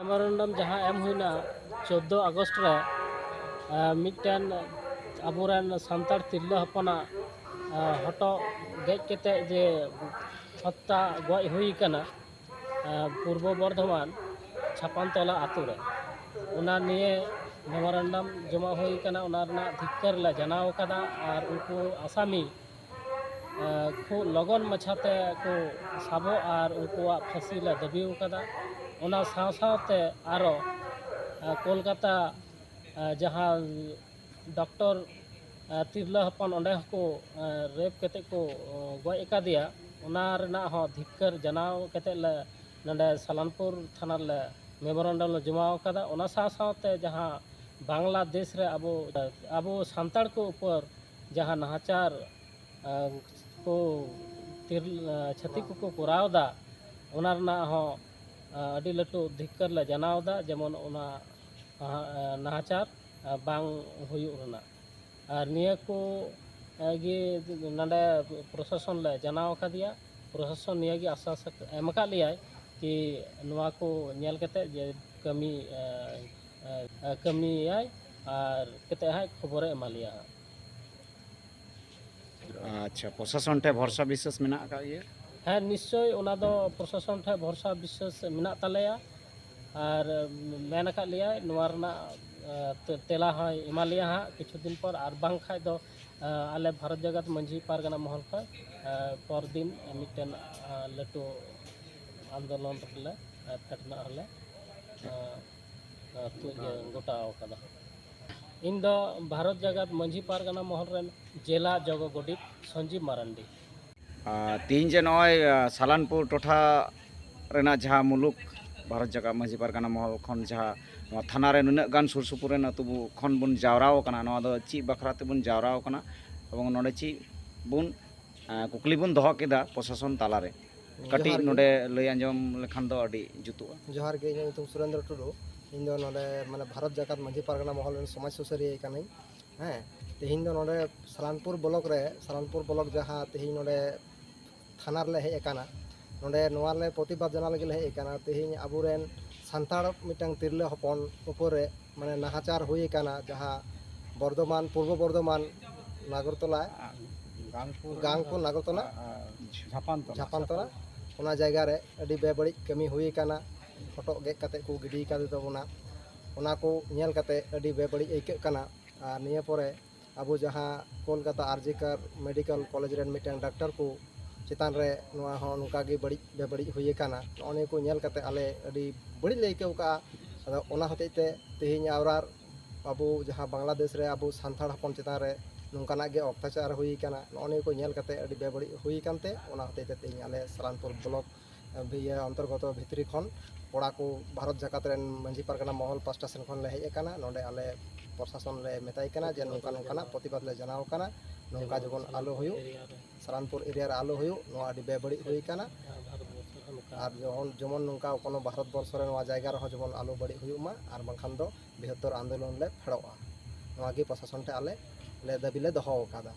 memorandum ᱡᱟᱦᱟᱸ ᱮᱢ ᱦᱩᱭᱱᱟ ᱪᱳᱫᱽᱫᱳ August ᱨᱮ ᱢᱤᱫᱴᱮᱱ ᱟᱵᱚᱨᱮᱱ ᱥᱟᱱᱛᱟᱲ ᱛᱤᱨᱞᱟᱹ ᱦᱚᱯᱚᱱᱟᱜ ᱦᱚᱴᱚᱜ ᱜᱮᱡ ᱠᱟᱛᱮᱫ ᱡᱮ ᱦᱚᱛᱛᱟ ᱜᱚᱡ ᱦᱩᱭ ᱟᱠᱟᱱᱟ ᱯᱩᱨᱵᱚ ᱵᱚᱨᱫᱷᱚᱢᱟᱱ ᱪᱷᱟᱯᱟᱱᱛᱚᱞᱟ ᱟᱛᱳ ᱨᱮ ᱚᱱᱟ ᱱᱤᱭᱮ ᱢᱮᱢᱳᱨᱮᱱᱰᱟᱢ ᱡᱚᱢᱟ ᱦᱩᱭ ᱟᱠᱟᱱᱟ ᱚᱱᱟ ᱨᱮᱱᱟᱜ ধিক্কার ᱞᱮ ᱡᱟᱱᱟᱣ ᱟᱠᱟᱫᱟ ᱟᱨ ᱩᱱᱠᱩ ᱟᱥᱟᱢᱤ ᱠᱷᱩᱵ ᱞᱚᱜᱚᱱ ᱢᱟᱪᱷᱟᱛᱮ ᱠᱚ ᱥᱟᱵᱚᱜ ᱟᱨ ᱩᱱᱠᱩᱣᱟᱜ ᱯᱷᱟᱹᱥᱤ ᱞᱮ ᱫᱟᱹᱵᱤ ᱟᱠᱟᱫᱟ कोलकाता जहाँ डॉक्टर तिरला हपन ओंडे को रेप कते को धिक्कर कते ले नंडे सलानपुर थाना मेमोरेंडम ले जमा कदा ओना साव सावते जहाँ बांग्लादेश अबो अबो सानताड़ को ऊपर जहाँ नाहचार अ, को तिर छाती को कोराव हो अ, अडी लटू धिक्कर जनाव जेमन और निया को नंडे प्रशासन ले जनाव कदिया प्रशासन निया गे आश्वास एम लिया कि नेल जे कमी अ, अ, कमियाय और कते हाय खबर एमा लिया हाँ निश्चय प्रशासन ठे भरसा विश्वास मेना और मैन लिया नारा तेला हमें लिया हाँ किचुदिन पर और बाखा दो भारत जगत मंजी पारगाना महल खा पर दिन मिट्टन लटू आंदोलन फेटना हल्ले गोटा इन दो भारत जगत मंजी पारगाना महल जिला जगो गोडी संजीव मारंडी ᱛᱮᱦᱤᱧ ᱡᱮ ᱱᱚᱜᱼᱚᱭ ᱥᱟᱞᱟᱱᱯᱩᱨ ᱴᱚᱴᱷᱟ ᱨᱮᱱᱟᱜ ᱡᱟᱦᱟᱸ ᱢᱩᱞᱩᱠ ᱵᱷᱟᱨᱚᱛ ᱡᱟᱠᱟᱛ ᱢᱟᱺᱡᱷᱤ ᱯᱟᱨᱜᱟᱱᱟ ᱢᱚᱦᱚᱞ ᱠᱷᱚᱱ ᱡᱟᱦᱟᱸ ᱱᱚᱣᱟ ᱛᱷᱟᱱᱟ ᱱᱩᱱᱟᱹᱜ ᱜᱟᱱ ᱥᱩᱨ ᱨᱮᱱ ᱟᱹᱛᱩ ᱠᱷᱚᱱ ᱵᱚᱱ ᱡᱟᱣᱨᱟᱣ ᱟᱠᱟᱱᱟ ᱱᱚᱣᱟ ᱫᱚ ᱪᱮᱫ ᱵᱟᱠᱷᱨᱟ ᱛᱮᱵᱚᱱ ᱡᱟᱣᱨᱟᱣ ᱟᱠᱟᱱᱟ ᱮᱵᱚᱝ ᱱᱚᱰᱮ ᱪᱮᱫ ᱵᱚᱱ ᱠᱩᱠᱞᱤ ᱵᱚᱱ ᱫᱚᱦᱚ ᱠᱮᱫᱟ ᱯᱨᱚᱥᱟᱥᱚᱱ ᱛᱟᱞᱟᱨᱮ ᱠᱟᱹᱴᱤᱡ ᱱᱚᱰᱮ ᱞᱟᱹᱭ ᱟᱸᱡᱚᱢ ᱞᱮᱠᱷᱟᱱ ᱫᱚ ᱟᱹᱰᱤ ᱡᱩᱛᱩᱜᱼᱟ ᱡᱚᱦᱟᱨ ᱜᱮ ᱧᱩᱛᱩᱢ ᱥᱩᱨᱮᱱᱫᱨᱚ ᱴᱩᱰᱩ ᱤᱧ ᱫᱚ ᱱᱚᱰᱮ ᱢᱟᱱᱮ ᱵᱷᱟᱨᱚᱛ ᱡᱟᱠᱟᱛ ᱢᱟᱺᱡᱷᱤ ᱯᱟᱨᱜᱟᱱᱟ ᱢᱚᱦᱚᱞ ᱨᱮᱱ ᱥᱩᱥᱟᱹᱨᱤᱭᱟᱹ ᱠᱟᱹᱱᱟᱹᱧ ᱦᱮᱸ ᱛᱮᱦᱮᱧ ᱫᱚ ᱱᱚᱰᱮ ᱥᱟᱞᱟᱱᱯᱩᱨ ᱵᱞᱚᱠ ᱨᱮ ᱥᱟᱞᱟᱱᱯᱩᱨ ᱵᱞᱚᱠ ᱡᱟᱦᱟᱸ ᱛᱮᱦᱮᱧ ᱱᱚᱰᱮ ᱛᱷᱟᱱᱟ ᱨᱮᱞᱮ ᱦᱮᱡ ᱟᱠᱟᱱᱟ ᱱᱚᱰᱮ ᱱᱚᱣᱟ ᱨᱮ ᱯᱨᱚᱛᱤᱵᱟᱫ ᱡᱟᱱᱟ ᱞᱟᱹᱜᱤᱫ ᱞᱮ ᱦᱮᱡ ᱟᱠᱟᱱᱟ ᱛᱮᱦᱮᱧ ᱟᱵᱚᱨᱮᱱ ᱥᱟᱱᱛᱟᱲ ᱢᱤᱫᱴᱟᱝ ᱛᱤᱨᱞᱟᱹ ᱦᱚᱯᱚᱱ ᱩᱯᱚᱨ ᱨᱮ ᱢᱟᱱᱮ ᱱᱟᱦᱟᱪᱟᱨ ᱦᱩᱭ ᱟᱠᱟᱱᱟ ᱡᱟᱦᱟᱸ ᱵᱚᱨᱫᱷᱚᱢᱟᱱ ᱯᱩᱨᱵᱚ ᱵᱚᱨᱫᱷᱚᱢᱟᱱ ᱱᱟᱜᱚᱨᱛᱚᱞᱟ ᱜᱟᱝᱯᱩᱨ ᱱᱟᱜᱚᱨᱛᱚᱞᱟ ᱡᱷᱟᱯᱟᱱᱛᱚᱞᱟ ᱚᱱᱟ ᱡᱟᱭᱜᱟ ᱨᱮ ᱟᱹᱰᱤ ᱵᱮᱵᱟᱹᱲᱤᱡ ᱠᱟᱹᱢᱤ ᱦᱩᱭ ᱟᱠᱟᱱᱟ ᱯᱷᱚᱴᱚᱜ ᱜᱮᱫ ᱠᱟᱛᱮᱫ ᱠᱚ ᱜᱤᱰᱤ ᱟᱠᱟᱫ ᱛᱟᱵᱚᱱᱟ ᱚᱱᱟ ᱠᱚ ᱧᱮᱞ ᱠᱟᱛᱮᱫ ᱟᱹᱰᱤ ᱵᱮᱵᱟᱹᱲᱤᱡ ᱟᱹᱭᱠᱟᱹᱜ ᱠᱟᱱᱟ ᱟᱨ ᱱᱤᱭᱟᱹ ᱯᱚᱨᱮ ᱟᱵᱚ ᱡᱟᱦᱟᱸ ᱠᱳᱞᱠᱟᱛᱟ ᱟᱨᱡᱤᱠᱟᱨ ᱢᱮᱰᱤᱠᱮᱞ ᱠᱚᱞᱮᱡᱽ ᱨᱮᱱ ᱢᱤᱫᱴᱟᱝ ᱰᱟᱠᱛᱟᱨ ᱠᱚ ᱪᱮᱛᱟᱱ ᱨᱮ ᱱᱚᱣᱟ ᱦᱚᱸ ᱱᱚᱝᱠᱟ ᱜᱮ ᱵᱟᱹᱲᱤᱡ ᱵᱮᱵᱟᱹᱲᱤᱡ ᱦᱩᱭ ᱟᱠᱟᱱᱟ ᱱᱚᱜᱼᱚ ᱱᱤᱭᱟᱹ ᱠᱚ ᱧᱮᱞ ᱠᱟᱛᱮᱫ ᱟᱞᱮ ᱟᱹᱰᱤ ᱵᱟᱹᱲᱤᱡ ᱞᱮ ᱟᱹᱭᱠᱟᱹᱣ ᱠᱟᱜᱼᱟ ᱟᱫᱚ ᱚᱱᱟ ᱦᱚᱛᱮᱡ ᱛᱮ ᱛᱮᱦᱮᱧ ᱟᱣᱨᱟᱨ ᱟᱵᱚ ᱡᱟᱦᱟᱸ ᱵᱟᱝᱞᱟᱫᱮᱥ ᱨᱮ ᱟᱵᱚ ᱥᱟᱱᱛᱟᱲ ᱦᱚᱯᱚᱱ ᱪᱮᱛᱟᱱ ᱨᱮ ᱱᱚᱝᱠᱟᱱᱟᱜ ᱜᱮ ᱚᱛᱛᱟᱪᱟᱨ ᱦᱩᱭ ᱟᱠᱟᱱᱟ ᱱᱚᱜᱼᱚ ᱱᱤᱭᱟᱹ ᱠᱚ ᱧᱮᱞ ᱠᱟᱛᱮ ᱟᱹᱰᱤ ᱵᱮᱵᱟᱹᱲᱤᱡ ᱦᱩᱭ ᱟᱠᱟᱱᱛᱮ ᱚᱱᱟ ᱦᱚᱛᱮᱡ ᱛᱮ ᱛᱮᱦᱮᱧ ᱟᱞᱮ ᱥᱟᱞᱟᱱᱯᱩᱨ ᱵᱞᱚᱠ ᱤᱭᱟᱹ ᱚᱱᱛᱚᱨᱜᱚᱛᱚ ᱵᱷᱤᱛᱨᱤ ᱠᱷᱚᱱ ᱠᱚᱲᱟ ᱠᱚ ᱵᱷᱟᱨᱚᱛ ᱡᱟᱠᱟᱛ ᱨᱮᱱ ᱢᱟᱺᱡᱷᱤ ᱯᱟᱨᱜᱟᱱᱟ ᱢᱚᱦᱚᱞ ᱯᱟᱥᱴᱟ ᱥᱮᱱ ᱠᱷᱚᱱ ᱞᱮ ᱦᱮᱡ ᱟᱠᱟᱱᱟ ᱱᱚᱰᱮ ᱟᱞᱮ ᱯᱨᱚᱥᱟᱥᱚᱱ ᱞᱮ ᱢᱮᱛᱟᱭ ᱠᱟᱱᱟ ᱡᱮ ᱱᱚᱝᱠᱟ ᱱᱚᱝᱠᱟᱱᱟᱜ ᱯᱨᱚᱛᱤᱵᱟᱫ ᱞᱮ ᱡᱟᱱᱟᱣ ᱠᱟᱱᱟ ᱱᱚᱝᱠᱟ ᱡᱚᱠᱷᱚᱱ ᱟᱞᱚ ᱦᱩᱭᱩᱜ ᱥᱟᱞᱟᱱᱯᱩᱨ ᱮᱨᱤᱭᱟ ᱨᱮ ᱟᱞᱚ ᱦᱩᱭᱩᱜ ᱱᱚᱣᱟ ᱟᱹᱰᱤ ᱵᱮᱵᱟᱹᱲᱤᱡ ᱦᱩᱭ ᱟᱠᱟᱱᱟ ᱟᱨ ᱡᱚᱠᱷᱚᱱ ᱡᱮᱢᱚᱱ ᱱᱚᱝᱠᱟ ᱠᱳᱱᱳ ᱵᱷᱟᱨᱚᱛ ᱵᱚᱨᱥᱚ ᱨᱮ ᱱᱚᱣᱟ ᱡᱟᱭᱜᱟ ᱨᱮᱦᱚᱸ ᱡᱮᱢᱚᱱ ᱟᱞᱚ ᱵᱟᱹᱲᱤᱡ ᱦᱩᱭᱩᱜ ᱢᱟ ᱟᱨ ᱵᱟᱝᱠᱷᱟᱱ ᱫᱚ ᱵᱤᱦᱚᱛᱛᱚᱨ ᱟᱱᱫᱳᱞᱚᱱ ᱞᱮ ᱯᱷᱮᱲᱚᱜᱼᱟ ᱱᱚᱣᱟᱜᱮ ᱯᱨᱚᱥᱟᱥᱚᱱ ᱴᱷᱮᱱ ᱟᱞᱮ ᱞᱮ ᱫᱟᱹᱵᱤ ᱞᱮ ᱫᱚᱦᱚ ᱟᱠᱟᱫᱟ